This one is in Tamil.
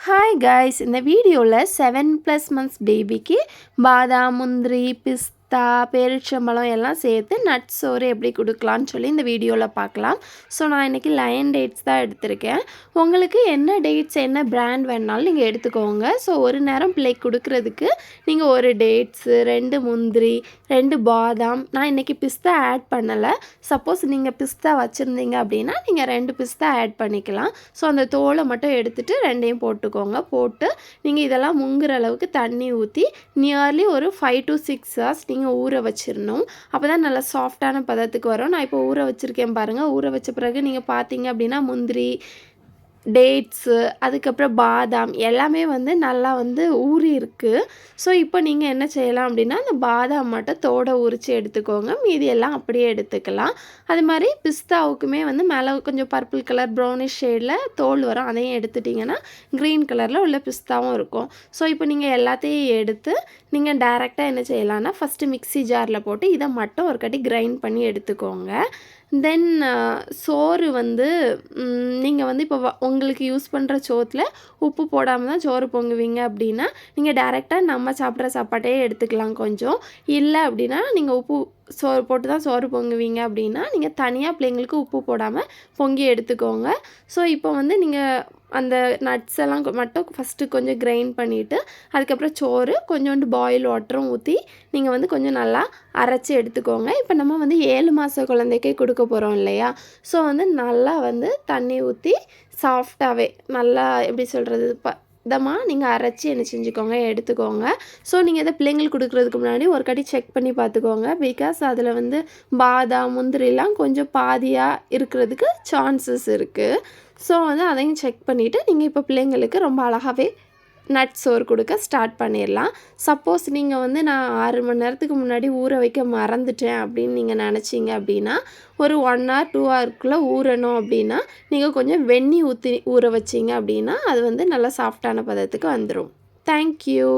ஹாய் காய்ஸ் இந்த வீடியோவில் செவன் ப்ளஸ் மந்த்ஸ் பேபிக்கு பாதாம் முந்திரி பிஸ்தா பேரிச்சம்பழம் எல்லாம் சேர்த்து நட்ஸ் சோறு எப்படி கொடுக்கலான்னு சொல்லி இந்த வீடியோவில் பார்க்கலாம். ஸோ நான் இன்றைக்கி லயன் டேட்ஸ் தான் எடுத்திருக்கேன். உங்களுக்கு என்ன டேட்ஸ் என்ன பிராண்ட் வேணாலும் நீங்கள் எடுத்துக்கோங்க. ஸோ ஒரு நேரம் பிள்ளைக்கு கொடுக்குறதுக்கு நீங்கள் ஒரு டேட்ஸு ரெண்டு முந்திரி ரெண்டு பாதாம். நான் இன்றைக்கி பிஸ்தா ஆட் பண்ணலை. சப்போஸ் நீங்கள் பிஸ்தா வச்சுருந்தீங்க அப்படின்னா நீங்கள் ரெண்டு பிஸ்தா ஆட் பண்ணிக்கலாம். ஸோ அந்த தோலை மட்டும் எடுத்துகிட்டு ரெண்டையும் போட்டுக்கோங்க. போட்டு நீங்கள் இதெல்லாம் முங்குற அளவுக்கு தண்ணி ஊற்றி நியர்லி ஒரு ஃபைவ் டு சிக்ஸ் ஹவர்ஸ் நீங்கள் ஊற வச்சிடணும் அப்போ தான் நல்லா சாஃப்டான பதத்துக்கு வரும். நான் இப்போ ஊற வச்சுருக்கேன் பாருங்கள் ஊற வச்ச பிறகு நீங்கள் பார்த்தீங்க அப்படின்னா முந்திரி டேட்ஸு அதுக்கப்புறம் பாதாம் எல்லாமே வந்து நல்லா வந்து ஊறி இருக்குது ஸோ இப்போ நீங்கள் என்ன செய்யலாம் அப்படின்னா அந்த பாதாம் மட்டும் தோடை உரித்து எடுத்துக்கோங்க. மீதி எல்லாம் அப்படியே எடுத்துக்கலாம். அது மாதிரி பிஸ்தாவுக்குமே வந்து மேலே கொஞ்சம் பர்பிள் கலர் ப்ரௌனிஷ் ஷேடில் தோல் வரும். அதையும் எடுத்துட்டிங்கன்னா க்ரீன் கலரில் உள்ள பிஸ்தாவும் இருக்கும். ஸோ இப்போ நீங்கள் எல்லாத்தையும் எடுத்து நீங்கள் டேரெக்டாக என்ன செய்யலாம்னா ஃபஸ்ட்டு மிக்ஸி ஜாரில் போட்டு இதை மட்டும் ஒரு கட்டி கிரைண்ட் பண்ணி எடுத்துக்கோங்க. தென் சோறு வந்து நீங்கள் வந்து இப்போ உங்களுக்கு யூஸ் பண்ணுற சோத்தில் உப்பு போடாமல் தான் சோறு பொங்குவீங்க அப்படின்னா நீங்கள் டேரெக்டாக நம்ம சாப்பிட்ற சாப்பாட்டையே எடுத்துக்கலாம் கொஞ்சம். இல்லை அப்படின்னா நீங்கள் உப்பு சோறு போட்டு தான் சோறு பொங்குவீங்க அப்படின்னா நீங்கள் தனியாக பிள்ளைங்களுக்கு உப்பு போடாமல் பொங்கி எடுத்துக்கோங்க. ஸோ இப்போ வந்து நீங்கள் அந்த நட்ஸ் எல்லாம் மட்டும் ஃபஸ்ட்டு கொஞ்சம் கிரைண்ட் பண்ணிவிட்டு அதுக்கப்புறம் சோறு கொஞ்சோண்டு பாயில் வாட்டரும் ஊற்றி நீங்கள் வந்து கொஞ்சம் நல்லா அரைச்சி எடுத்துக்கோங்க. இப்போ நம்ம வந்து ஏழு மாத குழந்தைக்கே கொடுக்க போகிறோம் இல்லையா? ஸோ வந்து நல்லா வந்து தண்ணி ஊற்றி சாஃப்டாகவே நல்லா எப்படி சொல்கிறது ப இதமாக நீங்கள் அரைச்சி என்ன செஞ்சுக்கோங்க எடுத்துக்கோங்க. ஸோ நீங்கள் இதை பிள்ளைங்களுக்கு கொடுக்குறதுக்கு முன்னாடி ஒரு கட்டி செக் பண்ணி பார்த்துக்கோங்க. பிகாஸ் அதில் வந்து பாதாம் முந்திரிலாம் கொஞ்சம் பாதியாக இருக்கிறதுக்கு சான்சஸ் இருக்குது ஸோ வந்து அதையும் செக் பண்ணிவிட்டு நீங்கள் இப்போ பிள்ளைங்களுக்கு ரொம்ப அழகாகவே நட் சோறு கொடுக்க ஸ்டார்ட் பண்ணிடலாம். சப்போஸ் நீங்கள் வந்து நான் ஆறு மணி நேரத்துக்கு முன்னாடி ஊற வைக்க மறந்துட்டேன் அப்படின்னு நீங்கள் நினச்சிங்க அப்படின்னா ஒரு ஒன் ஹவர் டூ ஹவருக்குள்ளே ஊறணும் அப்படின்னா நீங்கள் கொஞ்சம் வெந்நி ஊற்றி ஊற வச்சிங்க அப்படின்னா அது வந்து நல்லா சாஃப்டான பதத்துக்கு வந்துடும் தேங்க்யூ